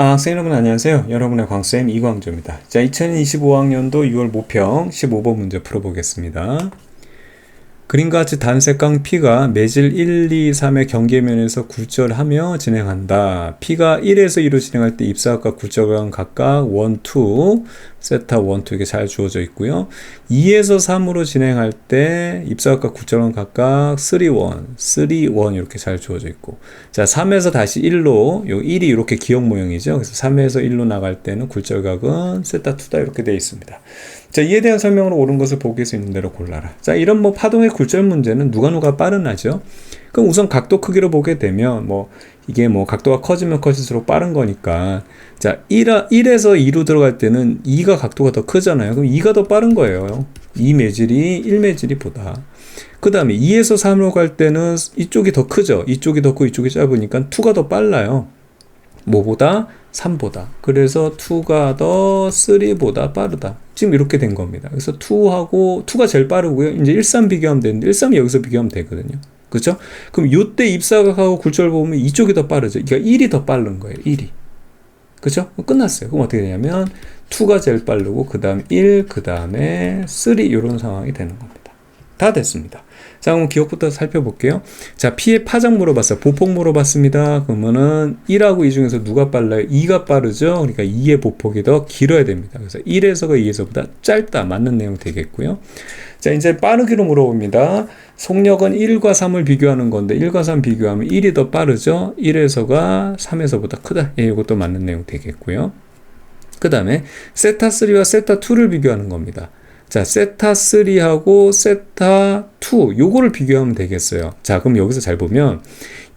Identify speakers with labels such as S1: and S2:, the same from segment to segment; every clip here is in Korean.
S1: 아, 학생 여러분 안녕하세요. 여러분의 광쌤 이광조입니다. 자, 2025학년도 6월 모평 15번 문제 풀어보겠습니다. 그림과 같이 단색강 P가 매질 1, 2, 3의 경계면에서 굴절하며 진행한다. P가 1에서 2로 진행할 때 입사각과 굴절각 각각 1, 2, 세타 1, 2 이렇게 잘 주어져 있고요. 2에서 3으로 진행할 때 입사각과 굴절각 각각 3, 1, 3, 1 이렇게 잘 주어져 있고 자 3에서 다시 1로 요 1이 이렇게 기억 모형이죠. 그래서 3에서 1로 나갈 때는 굴절각은 세타 2다 이렇게 되어 있습니다. 자, 이에 대한 설명으로 옳은 것을 보기 수 있는 대로 골라라. 자, 이런 뭐 파동의 굴절 문제는 누가 누가 빠른 하죠? 그럼 우선 각도 크기로 보게 되면 뭐 이게 뭐 각도가 커지면 커질수록 빠른 거니까 자, 1, 1에서 2로 들어갈 때는 2가 각도가 더 크잖아요. 그럼 2가 더 빠른 거예요. 2 매질이 1 매질이 보다. 그 다음에 2에서 3으로 갈 때는 이쪽이 더 크죠. 이쪽이 더 크고 이쪽이 짧으니까 2가 더 빨라요. 뭐보다? 3보다. 그래서 2가 더 3보다 빠르다. 지금 이렇게 된 겁니다. 그래서 2하고 2가 제일 빠르고요. 이제 1, 3 비교하면 되는데 1, 3이 여기서 비교하면 되거든요. 그렇죠? 그럼 요때 입사각하고 굴절 보면 이쪽이 더 빠르죠. 그러니까 1이 더 빠른 거예요. 1이. 그렇죠? 끝났어요. 그럼 어떻게 되냐면 2가 제일 빠르고 그 다음 1, 그 다음에 3 이런 상황이 되는 겁니다. 다 됐습니다. 자, 그럼 기억부터 살펴볼게요. 자, P의 파장 물어봤어요. 보폭 물어봤습니다. 그러면은 1하고 2 중에서 누가 빨라요? 2가 빠르죠? 그러니까 2의 보폭이 더 길어야 됩니다. 그래서 1에서가 2에서보다 짧다. 맞는 내용 되겠고요. 자, 이제 빠르기로 물어봅니다. 속력은 1과 3을 비교하는 건데 1과 3 비교하면 1이 더 빠르죠? 1에서가 3에서보다 크다. 예, 이것도 맞는 내용 되겠고요. 그 다음에 세타3와 세타2를 비교하는 겁니다. 자, 세타 3하고 세타 2 요거를 비교하면 되겠어요. 자, 그럼 여기서 잘 보면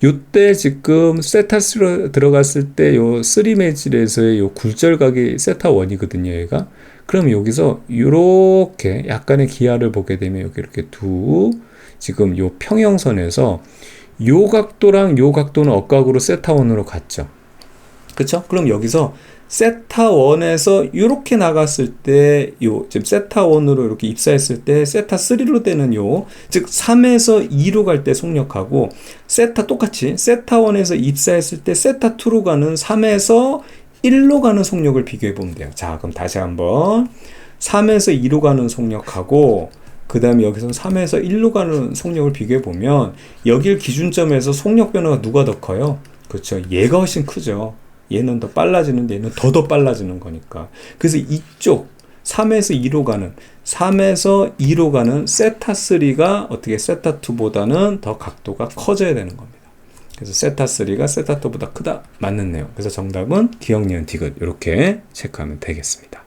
S1: 요때 지금 세타 3로 들어갔을 때 요 3 매질에서의 요 굴절각이 세타 1이거든요, 얘가. 그럼 여기서 요렇게 약간의 기하를 보게 되면 여기 이렇게 두 지금 요 평형선에서 요 각도랑 요 각도는 억각으로 세타 1으로 갔죠. 그쵸? 그럼 여기서 세타 1에서 이렇게 나갔을 때, 요, 지금 세타 1으로 이렇게 입사했을 때, 세타 3로 되는 요, 즉, 3에서 2로 갈 때 속력하고, 세타 똑같이, 세타 1에서 입사했을 때, 세타 2로 가는 3에서 1로 가는 속력을 비교해 보면 돼요. 자, 그럼 다시 한번. 3에서 2로 가는 속력하고, 그 다음에 여기서 3에서 1로 가는 속력을 비교해 보면, 여길 기준점에서 속력 변화가 누가 더 커요? 그렇죠. 얘가 훨씬 크죠. 얘는 더 빨라지는데 얘는 더더 빨라지는 거니까. 그래서 이쪽 3에서 2로 가는 3에서 2로 가는 세타 3가 어떻게 세타 2보다는 더 각도가 커져야 되는 겁니다. 그래서 세타 3가 세타 2보다 크다 맞는 내용. 그래서 정답은 기억 니은 디귿 이렇게 체크하면 되겠습니다.